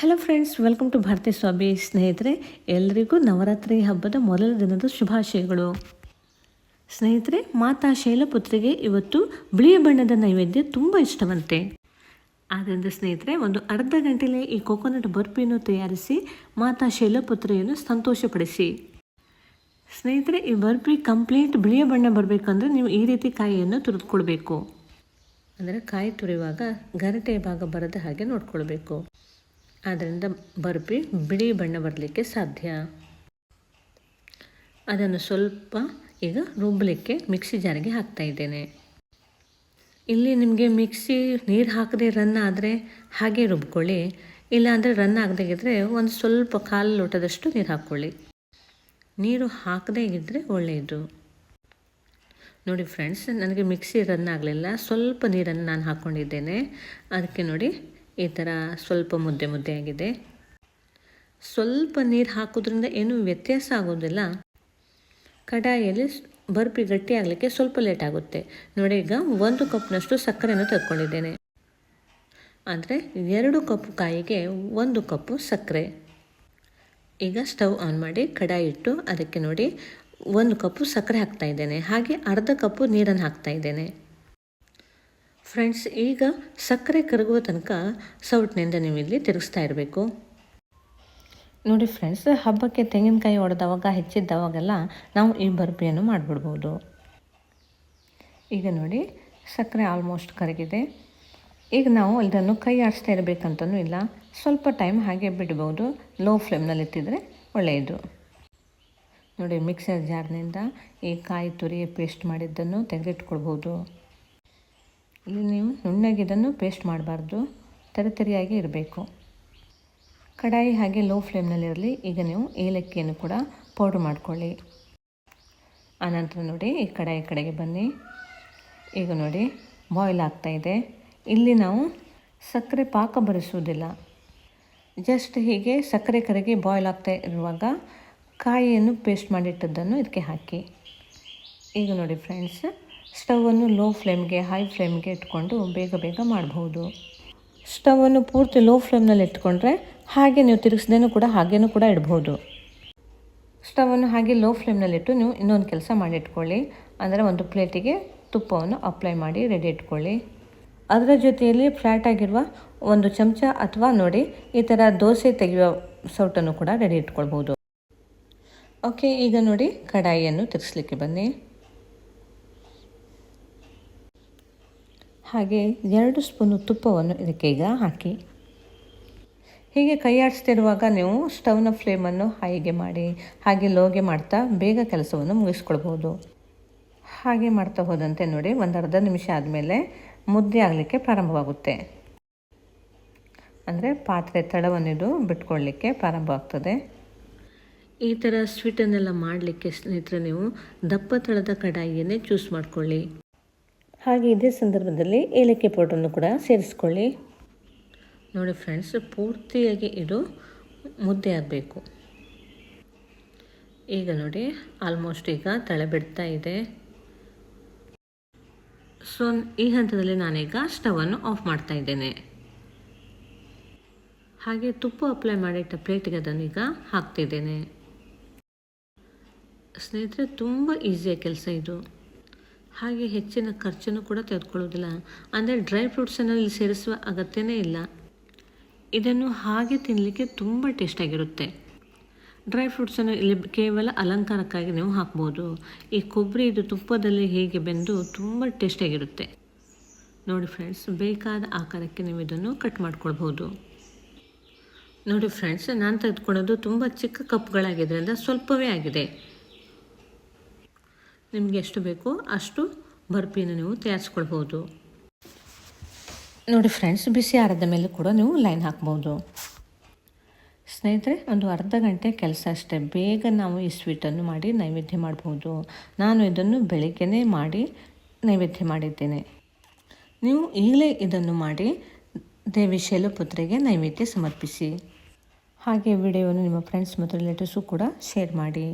Hello friends welcome to ಭಾರತೀಯ ಸ್ವಾಮಿ ಸ್ನೇಹಿತರೆ ಎಲ್ಲರಿಗೂ ನವರಾತ್ರಿ ಹಬ್ಬದ ಮೊದಲ ದಿನದ ಶುಭಾಶಯಗಳು. ಸ್ನೇಹಿತರೆ, ಮಾತಾ ಶೈಲಪುತ್ರಿಗೆ ಇವತ್ತು ಬಿಳಿಯ ಬಣ್ಣದ ನೈವೇದ್ಯ ತುಂಬ ಇಷ್ಟವಂತೆ. ಆದ್ದರಿಂದ ಸ್ನೇಹಿತರೆ, ಒಂದು ಅರ್ಧ ಗಂಟೆಲೇ ಈ ಕೊಕೊನಟ್ ಬರ್ಫಿಯನ್ನು ತಯಾರಿಸಿ ಮಾತಾ ಶೈಲಪುತ್ರಿಯನ್ನು ಸಂತೋಷಪಡಿಸಿ. ಸ್ನೇಹಿತರೆ, ಈ ಬರ್ಫಿ ಕಂಪ್ಲೀಟ್ ಬಿಳಿಯ ಬಣ್ಣ ಬರಬೇಕಂದ್ರೆ ನೀವು ಈ ರೀತಿ ಕಾಯಿಯನ್ನು ತುರಿದುಕೊಳ್ಬೇಕು. ಅಂದರೆ ಕಾಯಿ ತುರಿಯುವಾಗ ಗರಟೆಯ ಭಾಗ ಬರದ ಹಾಗೆ ನೋಡ್ಕೊಳ್ಬೇಕು. ಆದ್ದರಿಂದ ಬರ್ಪಿ ಬಿಳಿ ಬಣ್ಣ ಬರಲಿಕ್ಕೆ ಸಾಧ್ಯ. ಅದನ್ನು ಸ್ವಲ್ಪ ಈಗ ರುಬ್ಬಲಿಕ್ಕೆ ಮಿಕ್ಸಿ ಜಾರಿಗೆ ಹಾಕ್ತಾ ಇದ್ದೇನೆ. ಇಲ್ಲಿ ನಿಮಗೆ ಮಿಕ್ಸಿ ನೀರು ಹಾಕದೆ ರನ್ ಆದರೆ ಹಾಗೆ ರುಬ್ಕೊಳ್ಳಿ. ಇಲ್ಲಾಂದರೆ ರನ್ ಆಗದೇ ಇದ್ದರೆ ಒಂದು ಸ್ವಲ್ಪ ಕಾಲು ಲೋಟದಷ್ಟು ನೀರು ಹಾಕ್ಕೊಳ್ಳಿ. ನೀರು ಹಾಕದೇ ಇದ್ದರೆ ಒಳ್ಳೆಯದು ನೋಡಿ ಫ್ರೆಂಡ್ಸ್, ನನಗೆ ಮಿಕ್ಸಿ ರನ್ ಆಗಲಿಲ್ಲ. ಸ್ವಲ್ಪ ನೀರನ್ನು ನಾನು ಹಾಕ್ಕೊಂಡಿದ್ದೇನೆ ಅದಕ್ಕೆ ನೋಡಿ ಈ ಥರ ಸ್ವಲ್ಪ ಮುದ್ದೆ ಮುದ್ದೆ ಆಗಿದೆ ಸ್ವಲ್ಪ ನೀರು ಹಾಕೋದ್ರಿಂದ ಏನೂ ವ್ಯತ್ಯಾಸ ಆಗೋದಿಲ್ಲ. ಕಡಾಯಲ್ಲಿ ಬರ್ಫಿ ಗಟ್ಟಿ ಆಗಲಿಕ್ಕೆ ಸ್ವಲ್ಪ ಲೇಟ್ ಆಗುತ್ತೆ. ನೋಡಿ, ಈಗ ಒಂದು ಕಪ್ನಷ್ಟು ಸಕ್ಕರೆಯನ್ನು ತಗೊಂಡಿದ್ದೇನೆ ಅಂದರೆ ಎರಡು ಕಪ್ ಕಾಯಿಗೆ ಒಂದು ಕಪ್ಪು ಸಕ್ಕರೆ. ಈಗ ಸ್ಟವ್ ಆನ್ ಮಾಡಿ ಕಡಾಯಿ ಇಟ್ಟು ಅದಕ್ಕೆ ನೋಡಿ ಒಂದು ಕಪ್ಪು ಸಕ್ಕರೆ ಹಾಕ್ತಾ ಇದ್ದೇನೆ. ಹಾಗೆ ಅರ್ಧ ಕಪ್ಪು ನೀರನ್ನು ಹಾಕ್ತಾ ಇದ್ದೇನೆ. ಫ್ರೆಂಡ್ಸ್ ಈಗ ಸಕ್ಕರೆ ಕರಗುವ ತನಕ ಸೌಟ್ನಿಂದ ನೀವು ಇಲ್ಲಿ ತಿರುಗಿಸ್ತಾ ಇರಬೇಕು. ನೋಡಿ ಫ್ರೆಂಡ್ಸ್ ಹಬ್ಬಕ್ಕೆ ತೆಂಗಿನಕಾಯಿ ಹೊಡೆದವಾಗ ಹೆಚ್ಚಿದ್ದವಾಗೆಲ್ಲ ನಾವು ಈ ಬರ್ಫಿಯನ್ನು ಮಾಡಿಬಿಡ್ಬೋದು. ಈಗ ನೋಡಿ, ಸಕ್ಕರೆ ಆಲ್ಮೋಸ್ಟ್ ಕರಗಿದೆ. ಈಗ ನಾವು ಇದನ್ನು ಕೈ ಆಡಿಸ್ತಾ ಇರಬೇಕಂತನೂ ಇಲ್ಲ. ಸ್ವಲ್ಪ ಟೈಮ್ ಹಾಗೆ ಬಿಡ್ಬೋದು. ಲೋ ಫ್ಲೇಮ್ನಲ್ಲಿ ಇಟ್ಟಿದ್ರೆ ಒಳ್ಳೆಯದು. ನೋಡಿ ಮಿಕ್ಸರ್ ಜಾರ್ನಿಂದ ಈ ಕಾಯಿ ತುರಿ ಪೇಸ್ಟ್ ಮಾಡಿದ್ದನ್ನು ತೆಗೆದಿಟ್ಕೊಳ್ಬೋದು. ಇಲ್ಲಿ ನೀವು ನುಣ್ಣಗೆ ಇದನ್ನು ಪೇಸ್ಟ್ ಮಾಡಬಾರ್ದು. ತರಿತರಿಯಾಗಿ ಇರಬೇಕು. ಕಡಾಯಿ ಹಾಗೆ ಲೋ ಫ್ಲೇಮ್ನಲ್ಲಿರಲಿ ಈಗ ನೀವು ಏಲಕ್ಕಿಯನ್ನು ಕೂಡ ಪೌಡ್ರ್ ಮಾಡ್ಕೊಳ್ಳಿ. ಆನಂತರ ನೋಡಿ ಈ ಕಡಾಯಿ ಕಡೆಗೆ ಬನ್ನಿ. ಈಗ ನೋಡಿ ಬಾಯ್ಲ್ ಆಗ್ತಾಯಿದೆ ಇಲ್ಲಿ ನಾವು ಸಕ್ಕರೆ ಪಾಕ ಬರಿಸುವುದಿಲ್ಲ. ಜಸ್ಟ್ ಹೀಗೆ ಸಕ್ಕರೆ ಕರಗಿ ಬಾಯ್ಲ್ ಆಗ್ತಾ ಇರುವಾಗ ಕಾಯಿಯನ್ನು ಪೇಸ್ಟ್ ಮಾಡಿಟ್ಟದ್ದನ್ನು ಇದಕ್ಕೆ ಹಾಕಿ. ಈಗ ನೋಡಿ ಫ್ರೆಂಡ್ಸ್ ಸ್ಟವನ್ನು ಲೋ ಫ್ಲೇಮ್ಗೆ, ಹೈ ಫ್ಲೇಮ್ಗೆ ಇಟ್ಕೊಂಡು ಬೇಗ ಬೇಗ ಮಾಡಬಹುದು ಸ್ಟವನ್ನು ಪೂರ್ತಿ ಲೋ ಫ್ಲೇಮ್ನಲ್ಲಿ ಇಟ್ಕೊಂಡ್ರೆ ಹಾಗೆ ನೀವು ತಿರುಗಿಸ್ದೇನೂ ಕೂಡ ಹಾಗೇನೂ ಕೂಡ ಇಡ್ಬೋದು. ಸ್ಟವನ್ನು ಹಾಗೆ ಲೋ ಫ್ಲೇಮ್ನಲ್ಲಿಟ್ಟು ನೀವು ಇನ್ನೊಂದು ಕೆಲಸ ಮಾಡಿ ಇಟ್ಕೊಳ್ಳಿ. ಅಂದರೆ ಒಂದು ಪ್ಲೇಟಿಗೆ ತುಪ್ಪವನ್ನು ಅಪ್ಲೈ ಮಾಡಿ ರೆಡಿ ಇಟ್ಕೊಳ್ಳಿ. ಅದರ ಜೊತೆಯಲ್ಲಿ ಫ್ಲ್ಯಾಟ್ ಆಗಿರುವ ಒಂದು ಚಮಚ ಅಥವಾ ನೋಡಿ ಈ ಥರ ದೋಸೆ ತೆಗೆಯುವ ಸೌಟನ್ನು ಕೂಡ ರೆಡಿ ಇಟ್ಕೊಳ್ಬೋದು. ಓಕೆ, ಈಗ ನೋಡಿ ಕಡಾಯಿಯನ್ನು ತಿರುಗಿಸ್ಲಿಕ್ಕೆ ಬನ್ನಿ. ಹಾಗೆ ಎರಡು ಸ್ಪೂನು ತುಪ್ಪವನ್ನು ಇದಕ್ಕೆ ಈಗ ಹಾಕಿ. ಹೀಗೆ ಕೈಯಾಡಿಸ್ತಿರುವಾಗ ನೀವು ಸ್ಟವ್ನ ಫ್ಲೇಮನ್ನು ಹೈಗೆ ಮಾಡಿ, ಹಾಗೆ ಲೋಗೆ ಮಾಡ್ತಾ ಬೇಗ ಕೆಲಸವನ್ನು ಮುಗಿಸ್ಕೊಳ್ಬೋದು. ಹಾಗೆ ಮಾಡ್ತಾ ಹೋದಂತೆ ನೋಡಿ ಒಂದು ಅರ್ಧ ನಿಮಿಷ ಆದಮೇಲೆ ಮುದ್ದೆ ಆಗಲಿಕ್ಕೆ ಪ್ರಾರಂಭವಾಗುತ್ತೆ. ಅಂದರೆ ಪಾತ್ರೆ ತಳವನ್ನಿದು ಬಿಟ್ಕೊಳ್ಳಿಕ್ಕೆ ಪ್ರಾರಂಭ ಆಗ್ತದೆ. ಈ ಥರ ಸ್ವೀಟನ್ನೆಲ್ಲ ಮಾಡಲಿಕ್ಕೆ ಸ್ನೇಹಿತರೆ ನೀವು ದಪ್ಪ ತಳದ ಕಡಾಯಿಯನ್ನೇ ಚೂಸ್ ಮಾಡ್ಕೊಳ್ಳಿ. ಹಾಗೆ ಇದೇ ಸಂದರ್ಭದಲ್ಲಿ ಏಲಕ್ಕಿ ಪೌಡ್ರನ್ನು ಕೂಡ ಸೇರಿಸ್ಕೊಳ್ಳಿ. ನೋಡಿ ಫ್ರೆಂಡ್ಸ್ ಪೂರ್ತಿಯಾಗಿ ಇದು ಮುದ್ದೆ ಆಗಬೇಕು. ಈಗ ನೋಡಿ ಆಲ್ಮೋಸ್ಟ್ ಈಗ ತಳೆ ಬಿಡ್ತಾ ಇದೆ. ಸೊ ಈ ಹಂತದಲ್ಲಿ ನಾನೀಗ ಸ್ಟವನ್ನು ಆಫ್ ಮಾಡ್ತಾ ಇದ್ದೇನೆ. ಹಾಗೆ ತುಪ್ಪ ಅಪ್ಲೈ ಮಾಡಿಟ್ಟ ಪ್ಲೇಟಿಗೆ ಅದನ್ನು ಈಗ ಹಾಕ್ತಿದ್ದೇನೆ. ಸ್ನೇಹಿತರೆ, ತುಂಬ ಈಸಿಯ ಕೆಲಸ ಇದು. ಹಾಗೆ ಹೆಚ್ಚಿನ ಖರ್ಚನ್ನು ಕೂಡ ತೆಗೆದುಕೊಳ್ಳೋದಿಲ್ಲ. ಅಂದರೆ ಡ್ರೈ ಫ್ರೂಟ್ಸನ್ನು ಇಲ್ಲಿ ಸೇರಿಸುವ ಅಗತ್ಯನೇ ಇಲ್ಲ. ಇದನ್ನು ಹಾಗೆ ತಿನ್ನಲಿಕ್ಕೆ ತುಂಬ ಟೇಸ್ಟಾಗಿರುತ್ತೆ ಡ್ರೈ ಫ್ರೂಟ್ಸನ್ನು ಇಲ್ಲಿ ಕೇವಲ ಅಲಂಕಾರಕ್ಕಾಗಿ ನೀವು ಹಾಕ್ಬೋದು. ಈ ಕೊಬ್ಬರಿ ಇದು ತುಪ್ಪದಲ್ಲಿ ಹೇಗೆ ಬೆಂದು ತುಂಬ ಟೇಸ್ಟಿಯಾಗಿರುತ್ತೆ ನೋಡಿ ಫ್ರೆಂಡ್ಸ್ ಬೇಕಾದ ಆಕಾರಕ್ಕೆ ನೀವು ಇದನ್ನು ಕಟ್ ಮಾಡ್ಕೊಳ್ಬೋದು. ನೋಡಿ ಫ್ರೆಂಡ್ಸ್ ನಾನು ತೆಗೆದುಕೊಳ್ಳೋದು ತುಂಬ ಚಿಕ್ಕ ಕಪ್ಗಳಾಗಿದ್ದರಿಂದ ಸ್ವಲ್ಪವೇ ಆಗಿದೆ. ನಿಮಗೆ ಎಷ್ಟು ಬೇಕೋ ಅಷ್ಟು ಬರ್ಪಿನ ನೀವು ತಯಾರಿಸ್ಕೊಳ್ಬೋದು. ನೋಡಿ ಫ್ರೆಂಡ್ಸ್ ಬಿಸಿ ಆರದ ಮೇಲೆ ಕೂಡ ನೀವು ಲೈನ್ ಹಾಕ್ಬೋದು. ಸ್ನೇಹಿತರೆ, ಒಂದು ಅರ್ಧ ಗಂಟೆ ಕೆಲಸ ಅಷ್ಟೇ. ಬೇಗ ನಾವು ಈ ಸ್ವೀಟನ್ನು ಮಾಡಿ ನೈವೇದ್ಯ ಮಾಡ್ಬೋದು. ನಾನು ಇದನ್ನು ಬೆಳಿಗ್ಗೆನೇ ಮಾಡಿ ನೈವೇದ್ಯ ಮಾಡಿದ್ದೇನೆ. ನೀವು ಈಗಲೇ ಇದನ್ನು ಮಾಡಿ ದೇವಿ ಶೈಲಪುತ್ರಿಗೆ ನೈವೇದ್ಯ ಸಮರ್ಪಿಸಿ. ಹಾಗೆ ವಿಡಿಯೋವನ್ನು ನಿಮ್ಮ ಫ್ರೆಂಡ್ಸ್ ಮತ್ತು ರಿಲೇಟಿವ್ಸು ಕೂಡ ಶೇರ್ ಮಾಡಿ.